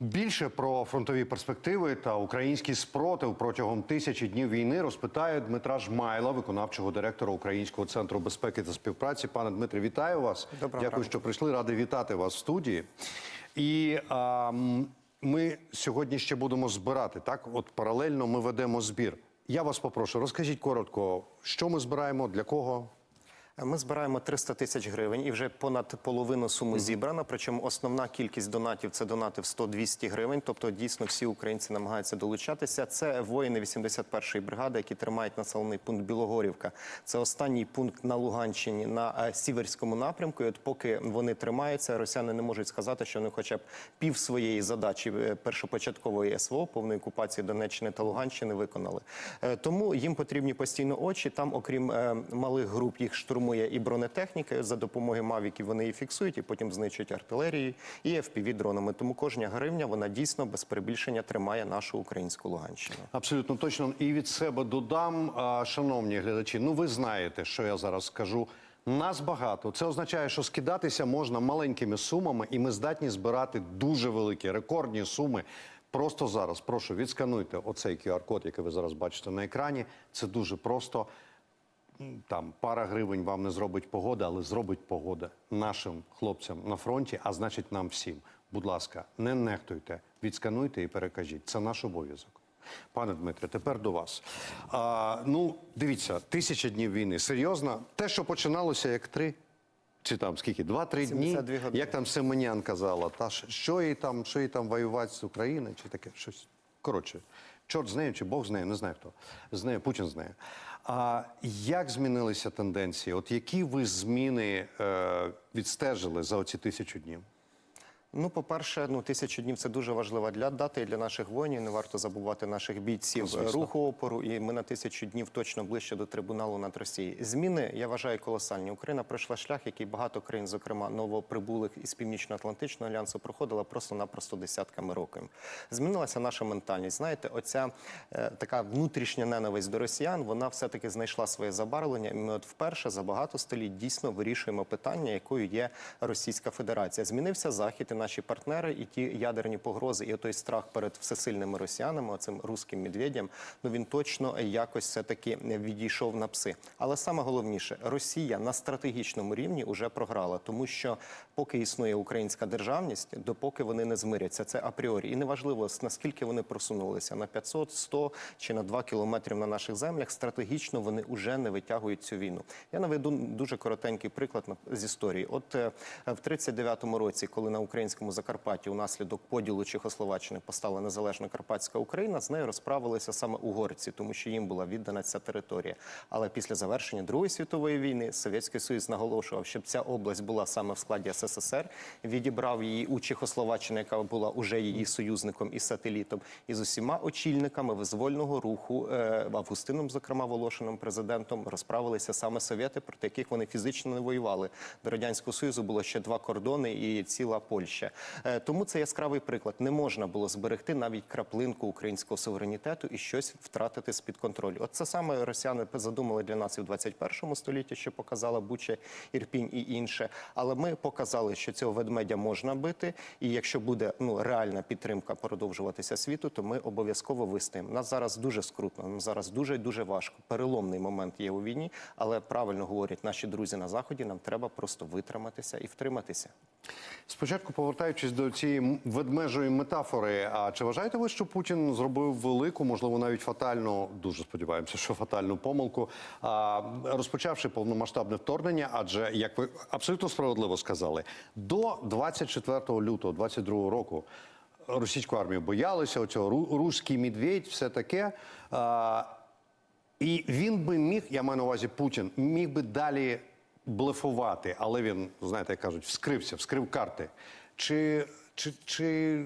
Більше про фронтові перспективи та український спротив протягом тисячі днів війни розпитає Дмитра Жмайла, виконавчого директора Українського центру безпеки та співпраці. Пане Дмитре, вітаю вас. Доброго Дякую, ранку. що прийшли. Радий вітати вас в студії. І а, ми сьогодні ще будемо збирати. Так, от паралельно ми ведемо збір. Я вас попрошу, розкажіть коротко, що ми збираємо, для кого. Ми збираємо 300 тисяч гривень і вже понад половину суми зібрана. Причому основна кількість донатів це донати в 100-200 гривень. Тобто дійсно всі українці намагаються долучатися. Це воїни 81-ї бригади, які тримають населений пункт Білогорівка. Це останній пункт на Луганщині на е, сіверському напрямку. І от поки вони тримаються, росіяни не можуть сказати, що вони хоча б пів своєї задачі е, першопочаткової СВО, повної окупації Донеччини та Луганщини, виконали. Е, Тому їм потрібні постійно очі. Там, окрім е, малих груп, їх штурмує і бронетехніка. За допомогою мавіків вони її фіксують і потім знищують артилерією і fpv дронами. Тому кожна гривня вона дійсно без перебільшення тримає нашу українську Луганщину. Абсолютно точно. І від себе додам, шановні глядачі. Ну, ви знаєте, що я зараз скажу. Нас багато. Це означає, що скидатися можна маленькими сумами, і ми здатні збирати дуже великі, рекордні суми. Просто зараз прошу відскануйте оцей QR-код, який ви зараз бачите на екрані. Це дуже просто. Там пара гривень вам не зробить погода, але зробить погода нашим хлопцям на фронті, а значить нам всім. Будь ласка, не нехтуйте, відскануйте і перекажіть. Це наш обов'язок. Пане Дмитре, тепер до вас. А, ну, дивіться, тисяча днів війни. Серйозно, те, що починалося як три. Чи там скільки? Два-три дні? години. Як там Семенян казала, та що їй там, що їй там воювати з України, чи таке щось. Коротше, чорт з нею, чи Бог з нею, не знаю хто. З нею Путін з нею. А як змінилися тенденції? От які ви зміни е, відстежили за оці тисячу днів? Ну, по-перше, ну тисячу днів це дуже важлива для дата і для наших воїнів. Не варто забувати наших бійців Ну, звісно. руху опору. І ми на тисячу днів точно ближче до трибуналу над Росією. Зміни я вважаю колосальні. Україна пройшла шлях, який багато країн, зокрема новоприбулих із північно-атлантичного альянсу, проходила просто-напросто десятками років. Змінилася наша ментальність. Знаєте, оця е, така внутрішня ненависть до росіян, вона все-таки знайшла своє забарвлення. І ми от вперше за багато століть дійсно вирішуємо питання, якою є Російська Федерація. Змінився захід і наші партнери, і ті ядерні погрози, і той страх перед всесильними росіянами, цим руським медведям. Ну він точно якось все таки відійшов на пси. Але саме головніше, Росія на стратегічному рівні вже програла, тому що поки існує українська державність, допоки вони не змиряться, це апріорі. І неважливо наскільки вони просунулися на 500, 100 чи на 2 кілометрів на наших землях. Стратегічно вони вже не витягують цю війну. Я наведу дуже коротенький приклад з історії. От е, в 39-му році, коли на українському Закарпатті унаслідок поділу Чехословаччини постала незалежна Карпатська Україна, з нею розправилися саме угорці, тому що їм була віддана ця територія. Але після завершення Другої світової війни Совєтський Союз наголошував, щоб ця область була саме в складі СССР. Відібрав її у Чехословаччини, яка була уже її союзником і сателітом, і з усіма очільниками визвольного руху е, Августином, зокрема Волошиним президентом, розправилися саме совєти, проти яких вони фізично не воювали. До радянського союзу було ще два кордони і ціла Польща. Е, Тому це яскравий приклад. Не можна було зберегти навіть краплинку українського суверенітету і щось втратити з під контролю. От це саме росіяни задумали для нас і в 21 столітті, що показала Буча, Ірпінь і інше. Але ми показали, що цього ведмедя можна бити, і якщо буде ну реальна підтримка продовжуватися світу, то ми обов'язково вистоїмо. Нас зараз дуже скрутно, нам зараз дуже дуже важко. Переломний момент є у війні, але правильно говорять наші друзі на заході. Нам треба просто витриматися і втриматися. Спочатку повертаючись до цієї ведмежої метафори, а чи вважаєте ви, що Путін зробив велику, можливо, навіть фатальну, дуже сподіваємося, що фатальну помилку, розпочавши повномасштабне вторгнення? Адже, як ви абсолютно справедливо сказали, до 24 лютого 22 року російську армію боялися оцього ру- руський медведь, все таке. І він би міг, я маю на увазі Путін, міг би далі блефувати, але він, знаєте, як кажуть, вскрився, вскрив карти. Чи, чи, чи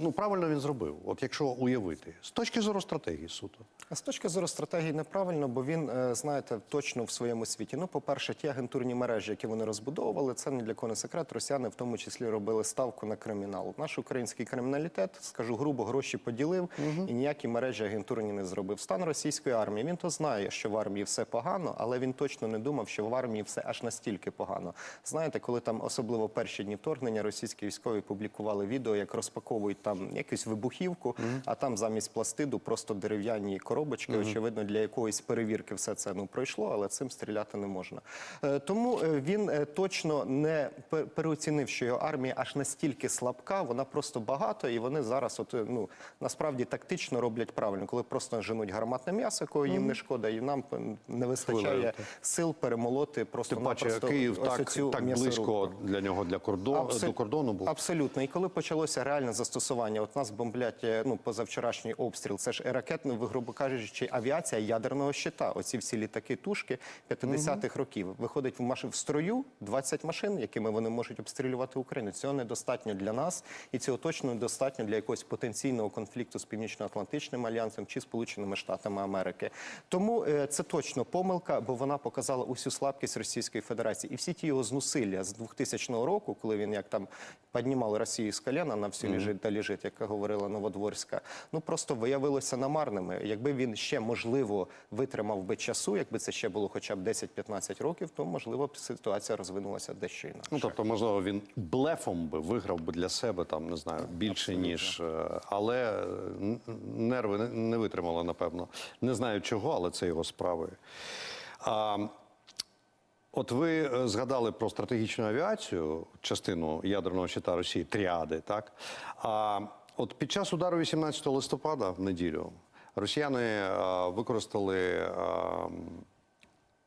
ну, правильно він зробив? От якщо уявити, з точки зору стратегії суто. А з точки зору стратегії неправильно, бо він, е, знаєте, точно в своєму світі. Ну, по-перше, ті агентурні мережі, які вони розбудовували, це ні для кого не секрет. Росіяни в тому числі робили ставку на кримінал. Наш український криміналітет, скажу грубо, гроші поділив і ніякі мережі агентурні не зробив. Стан російської армії. Він то знає, що в армії все погано, але він точно не думав, що в армії все аж настільки погано. Знаєте, коли там особливо перші дні вторгнення російські військові публікували. Публікували відео, як розпаковують там якусь вибухівку, а там замість пластиду просто дерев'яні коробочки. Очевидно, для якоїсь перевірки все це ну пройшло, але цим стріляти не можна. Е, Тому е, він е, точно не переоцінив, що його армія аж настільки слабка, вона просто багато, і вони зараз, от ну насправді тактично роблять правильно, коли просто женуть гарматне м'ясо, якого їм не шкода, і нам не вистачає Хвилею, сил перемолоти просто Тим паче, Київ так, так близько для нього для кордону Абсол- до кордону був. Абсолютно. І коли почалося реальне застосування, от нас бомблять е, ну позавчорашній обстріл. Це ж і ракетно, ви грубо кажучи, авіація ядерного щита. Оці всі літаки тушки 50-х років. Виходить в машин в строю 20 машин, якими вони можуть обстрілювати Україну. Цього недостатньо для нас, і цього точно недостатньо для якогось потенційного конфлікту з північно-атлантичним альянсом чи Сполученими Штатами Америки. Тому е, це точно помилка, бо вона показала усю слабкість Російської Федерації. І всі ті його зусилля з 2000 року, коли він як там піднімав Росію з коліна на всю лежить та лежить, як говорила Новодворська, ну просто виявилося намарними. Якби він ще можливо витримав би часу, якби це ще було хоча б 10-15 років, то можливо б ситуація розвинулася дещо інакше. Ну тобто, можливо, він блефом би виграв би для себе там, не знаю, більше ніж, е, але е, нерви не- не витримали, напевно. Не знаю чого, але це його справи. А, От ви е, згадали про стратегічну авіацію, частину ядерного щита Росії, тріади, так? А от під час удару 18 листопада в неділю росіяни е, використали е,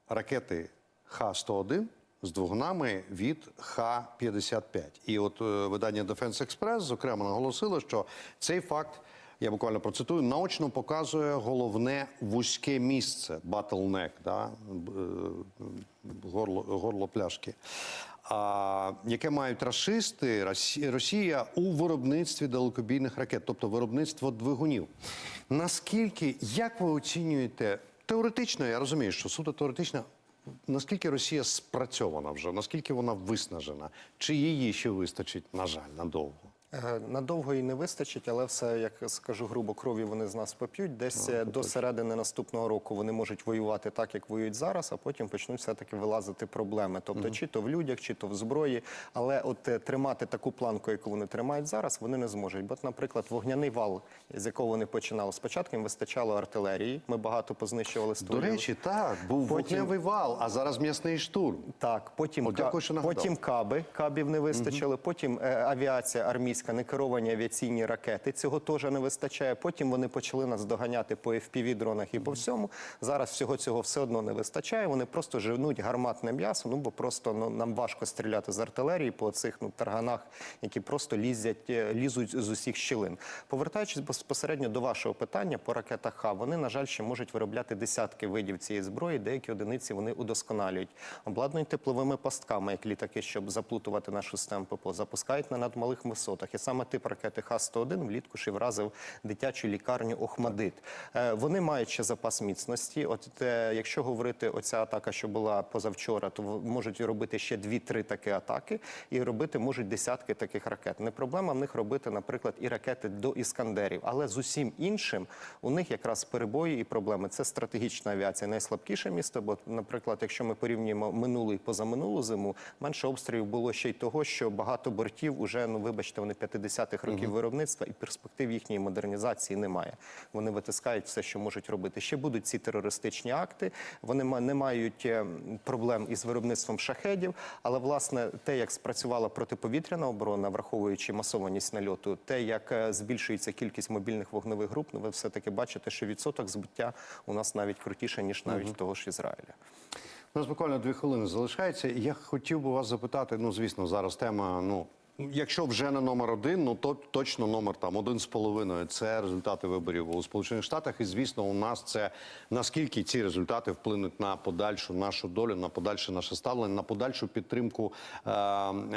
ракети Х-101 з двигунами від Х-55. І от видання Defense Express зокрема наголосило, що цей факт, я буквально процитую, наочно показує головне вузьке місце, bottleneck, да? Горло, горло пляшки. А, яке мають расисти Росія у виробництві далекобійних ракет, тобто виробництво двигунів. Наскільки, як ви оцінюєте теоретично, я розумію, що суто теоретично, наскільки Росія спрацьована вже, наскільки вона виснажена, чи її ще вистачить, на жаль, надовго? Е, Надовго і не вистачить, але все, як скажу грубо, крові вони з нас поп'ють. Десь е, до середини наступного року вони можуть воювати так, як воюють зараз, а потім почнуть все-таки вилазити проблеми. Тобто, чи то в людях, чи то в зброї. Але от е, тримати таку планку, яку вони тримають зараз, вони не зможуть. Бо, наприклад, вогняний вал, з якого вони починали спочатку, їм вистачало артилерії. Ми багато познищували До речі, так, був Потім- вогневий вал, а зараз м'ясний штурм. Так, потім, От дякую, що потім каби, кабів не вистачило, потім е, авіація армійська, некеровані авіаційні ракети. Цього теж не вистачає. Потім вони почали нас доганяти по FPV-дронах і по всьому. Зараз всього цього все одно не вистачає. Вони просто женуть гарматне м'ясо. Ну бо просто ну, нам важко стріляти з артилерії по цих ну, тарганах, які просто лізять, е, лізуть з усіх щілин. Повертаючись безпосередньо до вашого питання по ракетах Х, вони, на жаль, ще можуть виробляти десятки видів цієї зброї, деякі одиниці вони удосконалюють. Обладнують тепловими пастками, як літаки, щоб заплутувати нашу систему ППО, запускають на надмалих висотах. І саме тип ракети Х-101 влітку і вразив дитячу лікарню Охмадит. Е, Вони мають ще запас міцності. От е, якщо говорити, оця атака, що була позавчора, то можуть робити ще дві-три такі атаки, і робити можуть десятки таких ракет. Не проблема в них робити, наприклад, і ракети до іскандерів, але з усім іншим у них якраз перебої і проблеми. Це стратегічна авіація, найслабкіше місто. Бо, наприклад, якщо ми порівнюємо минулу і позаминулу зиму, менше обстрілів було ще й того, що багато бортів уже, ну вибачте, вони 50-х років виробництва і перспектив їхньої модернізації немає. Вони витискають все, що можуть робити. Ще будуть ці терористичні акти. Вони не мають е, проблем із виробництвом шахедів. Але власне те, як спрацювала протиповітряна оборона, враховуючи масованість нальоту, те, як е, збільшується кількість мобільних вогневих груп, ну ви все таки бачите, що відсоток збиття у нас навіть крутіше ніж навіть того ж Ізраїля. У нас буквально дві хвилини залишається. Я хотів би вас запитати. Ну, звісно, зараз тема. Ну, якщо вже не номер один, ну то точно номер там один з половиною. Це результати виборів у Сполучених Штатах. І звісно, у нас це наскільки ці результати вплинуть на подальшу нашу долю, на подальше наше ставлення, на подальшу підтримку е,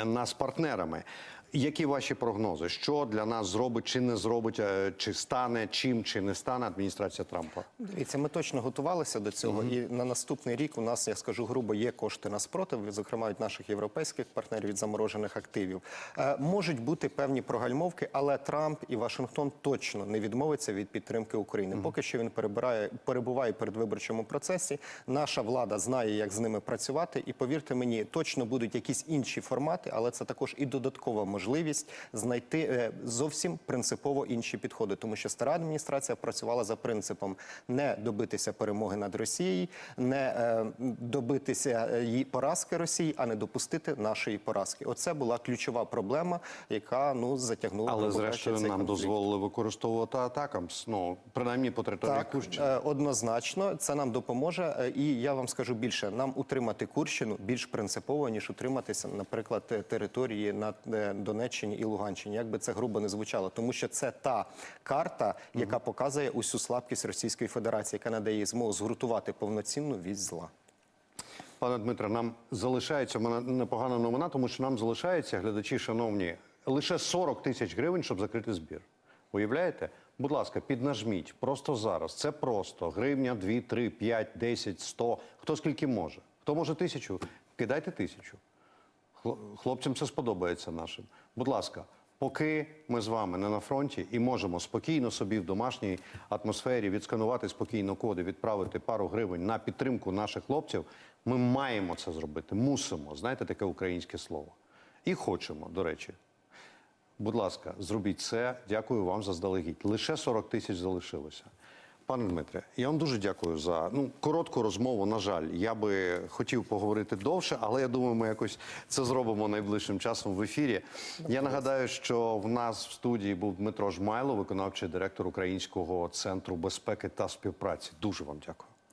нас партнерами. Які ваші прогнози? Що для нас зробить чи не зробить, е, чи стане чим, чи не стане адміністрація Трампа? Дивіться, ми точно готувалися до цього, і на наступний рік у нас, я скажу грубо, є кошти на спротив, зокрема від наших європейських партнерів від заморожених активів. Е, можуть бути певні прогальмовки, але Трамп і Вашингтон точно не відмовиться від підтримки України. Поки що він перебирає, перебуває в передвиборчому процесі. Наша влада знає, як з ними працювати, і повірте мені, точно будуть якісь інші формати, але це також і додаткова можливість можливість знайти е, зовсім принципово інші підходи, тому що стара адміністрація працювала за принципом не добитися перемоги над Росією, не е, добитися е, її поразки Росії, а не допустити нашої поразки. Оце була ключова проблема, яка ну затягнула Але зрештою нам конфлікт. дозволили використовувати атакам, ну принаймні по території Так, Курщини. однозначно, це нам допоможе. І я вам скажу більше: нам утримати Курщину більш принципово, ніж утриматися, наприклад, території на е, Донеччині і Луганщині. Як би це грубо не звучало, тому що це та карта, яка показує усю слабкість Російської Федерації, яка надає їй змогу згуртувати повноцінну вісь зла. Пане Дмитре, нам залишається непогана новина, тому що нам залишається, глядачі, шановні, лише 40 тисяч гривень, щоб закрити збір. Уявляєте? Будь ласка, піднажміть просто зараз. Це просто гривня, 2, 3, 5, 10, 100. Хто скільки може? Хто може тисячу? Кидайте тисячу. Хло- Хлопцям це сподобається нашим. Будь ласка, поки ми з вами не на фронті і можемо спокійно собі в домашній атмосфері відсканувати спокійно коди, відправити пару гривень на підтримку наших хлопців, ми маємо це зробити. Мусимо. Знаєте таке українське слово. І хочемо, до речі. Будь ласка, зробіть це. Дякую вам заздалегідь. Лише 40 тисяч залишилося. Пане Дмитре, я вам дуже дякую за ну коротку розмову. На жаль, я би хотів поговорити довше, але я думаю, ми якось це зробимо найближчим часом в ефірі. Я нагадаю, що в нас в студії був Дмитро Жмайло, виконавчий директор Українського центру безпеки та співпраці. Дуже вам дякую.